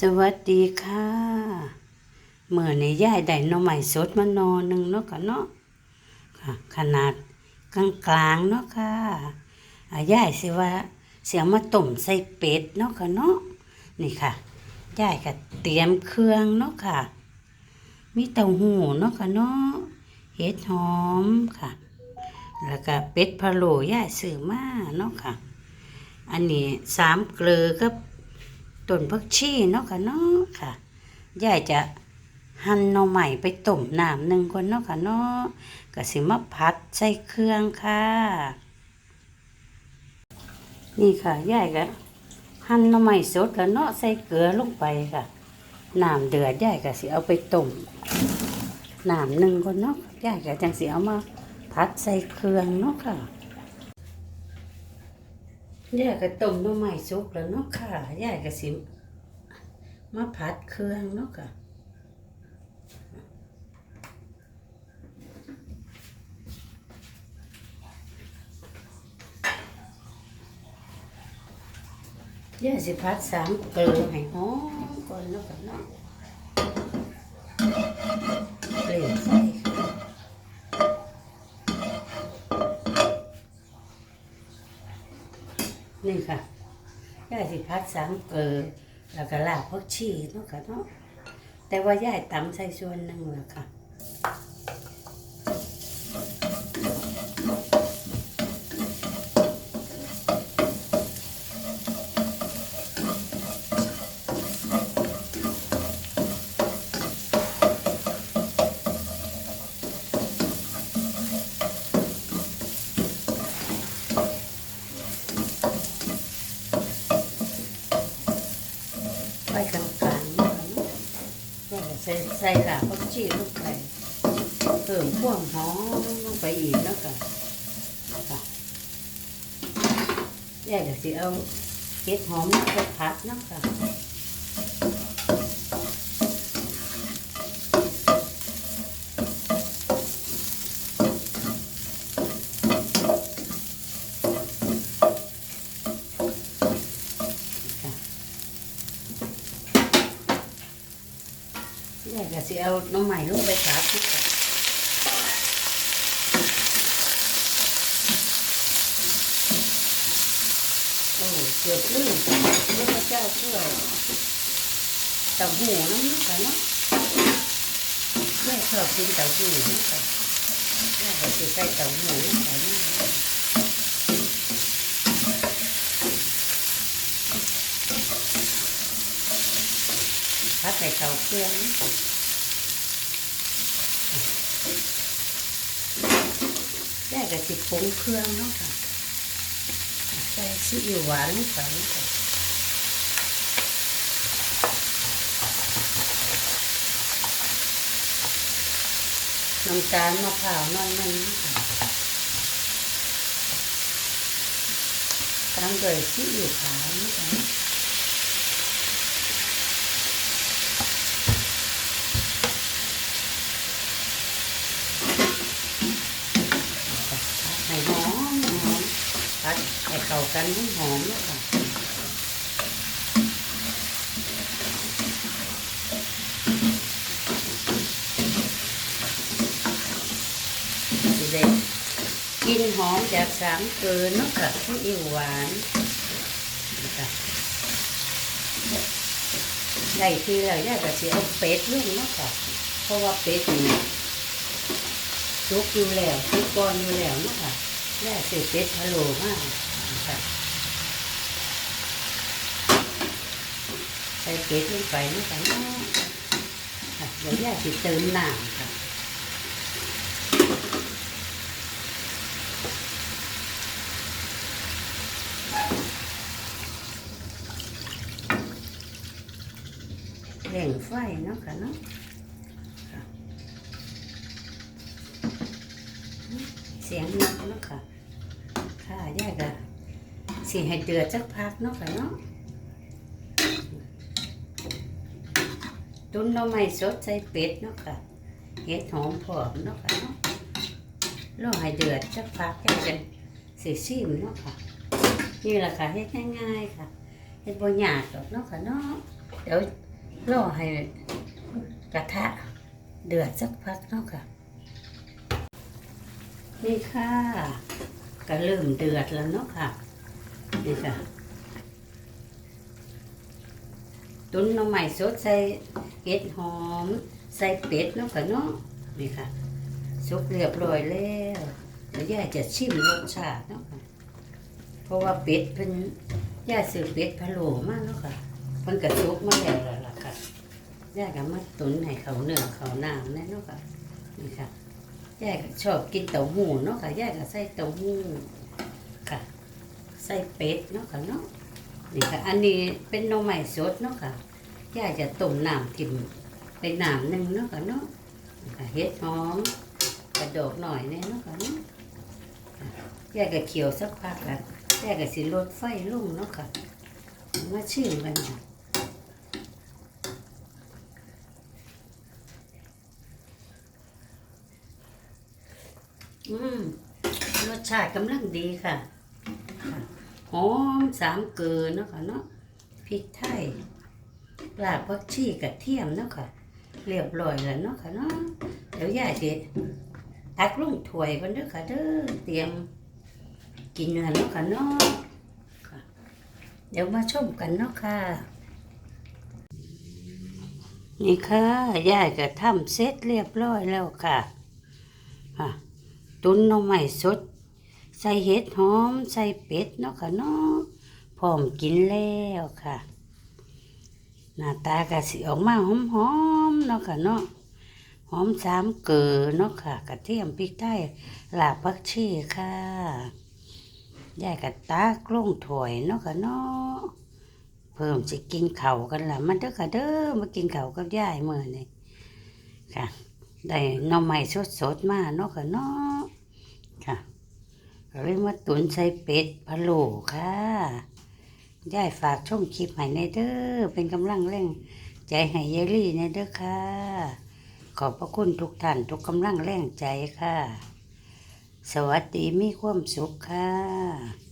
สวัสดีค่ะเมื่อในย่ายได้น่อไม้สดมานอนหนึ่งเนาะค่ะเนาะค่ะ ขนาดกลางกลางๆเนาะค่ะอ่าย่ายสิว่าเสียมาต้มใส่เป็ดเนาะค่ะเนาะนี่ค่ะย่ายก็เตรียมเครื่องเนาะค่ะ มีเต้าหู้เนาะค่ะเนาะเห็ดหอมค่ะ แล้วก็เป็ดพะโล้ย่ายซื้อมาเนาะค่ะ อันนี้สามเกลือกับ ต้นผักชีเนาะค่ะเนาะค่ะยายจะหั่นหน่อใหม่ไปต้มน้ำหนึ่งก่อนเนาะค่ะเนาะก็สิมาผัดใส่เครื่องค่ะ นี่ค่ะยายก็หั่นหน่อใหม่สดแล้วเนาะใส่เกลือลงไปค่ะน้ำเดือดยายก็สิเอาไปต้มน้ำหนึ่งก่อนเนาะยายก็จังสิเอามาผัดใส่เครื่องเนาะค่ะ ยายก็ต้มหน่อไม้สุกแล้วเนาะค่ะยายก็สิมาผัดเครื่องเนาะค่ะยายสิผัดสามเกลือให้หอมก่อนเนาะค่ะเนาะเปลี่ยนไฟค่ะ นี่ค่ะย่ายสิพัดสามเกลือแล้วก็ลาบพักชีเนาะค่ะเนาะแต่ว่าย่ายตำใส่ส่วนหนึ่งแล้วค่ะ ไฟกลางๆเนาะค่ะเนาะแล้วก็ใส่ใส่ลาบผักชีลงไปเพิ่มความหอมลงไปอีกแล้วก็ค่ะแยกกับสิเอาเก็ดหอมมาไปผัดเนาะค่ะ ยายก็สิ เอาน้องใหม่ลงไปขาทุกคนโอ้เกือบลืมแล้วพระเจ้าช่วยเต่าหูน้ำนึกค่ะเนาะแม่ชอบกินเต่าหูนะคะแม่ก็สิใส่เต่าหูลงไปนะพัดใส่เต่าเครื่องนะ แย กกับสิปรุงเครื่องเนาะค่ะใส่ซีอิ๊วหวานลงไปนาะค่ะน้ำตาลมะพร้าวน้อยนึงเนาะค่ะตามด้วยซีอิ๊วขาวเนาะค่ะผัดให้หอมหอมผัดให้เข้า กันให้หอมเนาะค่ะสิได้กลินหอมจากสามเกลือเนาะค่ะซีอิ๊วหวานนะคะได้ทีแล้วย่าก็สิเอาเป็ดลงเนาะค่ะ เพราะว่าเป็ดนี่สุกอยู่แล้วสุกก่อนอยู่แล้วเนาะค่ะย่าสิเป็ดพะโล้มาก ค่ะใส่เป็ดลงไปเนาะค่ะเนาะค่ะเดี๋ยวย่าสิเติมน้ำค่ะเร่งไฟเนาะค่ะเนาะเสียงนกเนาะค่ะ ค่ะแยกอะ สีให้เดือดสักพักเนาะค่ะเนาะตุ้นหน่อไม้สดใส่เป็ดเนาะค่ะเห็ดหอมผอมเนาะค่ะเนาะรอให้เดือดสักพักแค่จะสีซิมเนาะค่ะนี่แหละค่ะเฮ็ดง่ายๆค่ะเฮ็ดบ่ยากหรอกเนาะค่ะเนาะเดี๋ยวรอให้กระทะเดือดสักพักเนาะค่ะ นี่ค่ะ ก็เริ่มเดือดแล้วเนาะค่ะ นี่ค่ะตุ้นน้ำใหม่สดใส่เห็ดหอม ใส่เป็ดเนาะค่ะเนาะนี่ค่ะสุกเรียบร้อยแล้วเดี๋ยวยายจะชิมรสชาติเนาะค่ะเพราะว่าเป็ดเพิ่นยายซื้อเป็ดพะโล้มากเนาะค่ะเพิ่นก็สุกมาแล้วล่ะล่ะค่ะยายก็มาตุ๋นให้เขาเนื้อเขาน้ำแน่เนาะค่ะนี่ค่ะยายก็ชอบกินเต้าหู้เนาะค่ะยายก็ใส่เต้าหู้ ใส่เป็ดเนาะค่ะเนาะนี่ค่ะ อันนี้เป็นน่อไม้สดเนาะค่ะยาจะต้มน้ำทิมไปน้ำหนึ่งเนาะค่ะเนาะค่ะเฮ็ดหอมกระโดกหน่อยแน่เนาะค่ะเนาะแยกกับเขียวสักพักแล้วแยกกับสิลดไฟลุ่งเนาะค่ะมาชิมกันค่ะอืมรสชาติกำลังดีค่ะ อมสามเกลือเนาะค่ะเนาะพริกไทยรากผักชีกระเทียมเนาะค่ะ เรียบร้อยแล้วเนาะค่ะเนาะเดี๋ยวยายสิตักลงถ้วยกันเด้อค่ะเด้อเตรียมกินแล้วเนาะค่ะเนาะค่ะเดี๋ยวมาชมกันเนาะค่ะ นี่ค่ะยายก็ทำเสร็จเรียบร้อยแล้วค่ะค่ะตุ้นหน่อไม้สด ใส่เห็ดหอม ใส่เป็ดเนาะค่ะเนาะพร้อมกินแล้วค่ะ หน้าตาก็สิออกมาหอมๆเนาะค่ะเนาะหอมสามเกลือเนาะค่ะกระเทียมพริกไทยลาบผักชีค่ะยายกับตากลงถ้วยเนาะค่ะเนาะเพิ่มสิกินเข้ากันละมันเด้อค่ะเด้อมากินเข้ากับยายเมื้อนี้ค่ะ ได้น่อไม้สดๆมาเนาะค่ะเนาะ ก็เลยมาตุนใส่เป็ดพะโล้ค่ะยายฝากช่องคลิปให้ในเด้อเป็นกำลังแรงใจให้เยลี่ในเด้อค่ะ ขอบพระคุณทุกท่านทุกกำลังแรงใจค่ะ สวัสดีมีความสุขค่ะ